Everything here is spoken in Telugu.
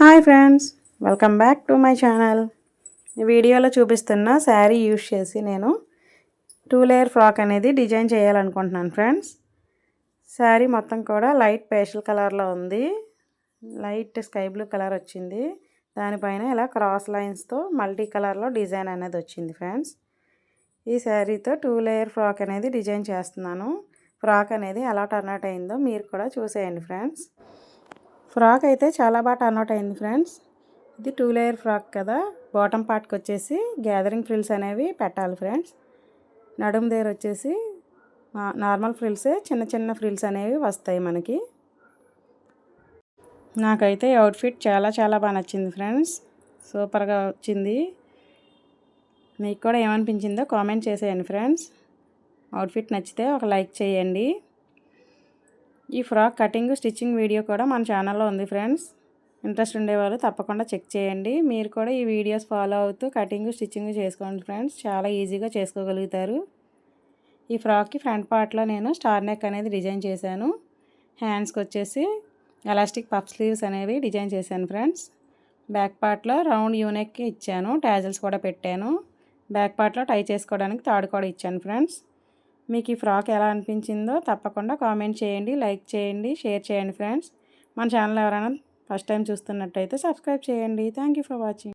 Hi friends welcome back to my channel. వీడియోలో చూపిస్తున్న శారీ యూస్ చేసి నేను టూ లేయర్ ఫ్రాక్ అనేది డిజైన్ చేయాలనుకుంటున్నాను ఫ్రెండ్స్. శారీ మొత్తం కూడా లైట్ పేషల్ కలర్లో ఉంది. లైట్ స్కై బ్లూ కలర్ వచ్చింది. దానిపైన ఇలా క్రాస్ లైన్స్తో మల్టీ కలర్లో డిజైన్ అనేది వచ్చింది ఫ్రెండ్స్. ఈ శారీతో టూ లేయర్ ఫ్రాక్ అనేది డిజైన్ చేస్తున్నాను. ఫ్రాక్ అనేది ఎలా టర్న్ అయిందో మీరు కూడా చూసేయండి ఫ్రెండ్స్. ఫ్రాక్ అయితే చాలా బాగా టర్న్అట్ అయింది ఫ్రెండ్స్. ఇది టూ లేయర్ ఫ్రాక్ కదా. బాటమ్ పార్ట్కి వచ్చేసి గ్యాదరింగ్ ఫ్రిల్స్ అనేవి పెట్టాలి ఫ్రెండ్స్. నడుము దగ్గర వచ్చేసి నార్మల్ ఫ్రిల్సే చిన్న చిన్న ఫ్రిల్స్ అనేవి వస్తాయి మనకి. నాకైతే అవుట్ఫిట్ చాలా చాలా బాగా నచ్చింది ఫ్రెండ్స్. సూపర్గా వచ్చింది. మీకు కూడా ఏమనిపించిందో కామెంట్ చేసేయండి ఫ్రెండ్స్. అవుట్ఫిట్ నచ్చితే ఒక లైక్ చేయండి. ఈ ఫ్రాక్ కటింగ్ స్టిచ్చింగ్ వీడియో కూడా మన ఛానల్లో ఉంది ఫ్రెండ్స్. ఇంట్రెస్ట్ ఉండేవాళ్ళు తప్పకుండా చెక్ చేయండి. మీరు కూడా ఈ వీడియోస్ ఫాలో అవుతూ కటింగ్ స్టిచ్చింగ్ చేసుకోండి ఫ్రెండ్స్. చాలా ఈజీగా చేసుకోగలుగుతారు. ఈ ఫ్రాక్కి ఫ్రంట్ పార్ట్లో నేను స్టార్ నెక్ అనేది డిజైన్ చేశాను. హ్యాండ్స్కి వచ్చేసి ఎలాస్టిక్ పఫ్ స్లీవ్స్ అనేవి డిజైన్ చేశాను ఫ్రెండ్స్. బ్యాక్ పార్ట్లో రౌండ్ యూనెక్కి ఇచ్చాను. ట్యాజల్స్ కూడా పెట్టాను. బ్యాక్ పార్ట్లో టై చేసుకోవడానికి తాడు కూడా ఇచ్చాను ఫ్రెండ్స్. మీకు ఈ ఫ్రాక్ ఎలా అనిపించిందో తప్పకుండా కామెంట్ చేయండి లైక్ చేయండి షేర్ చేయండి ఫ్రెండ్స్. మన ఛానల్ ఎవరైనా ఫస్ట్ టైం చూస్తున్నట్టయితే సబ్స్క్రైబ్ చేయండి. Thank you for watching.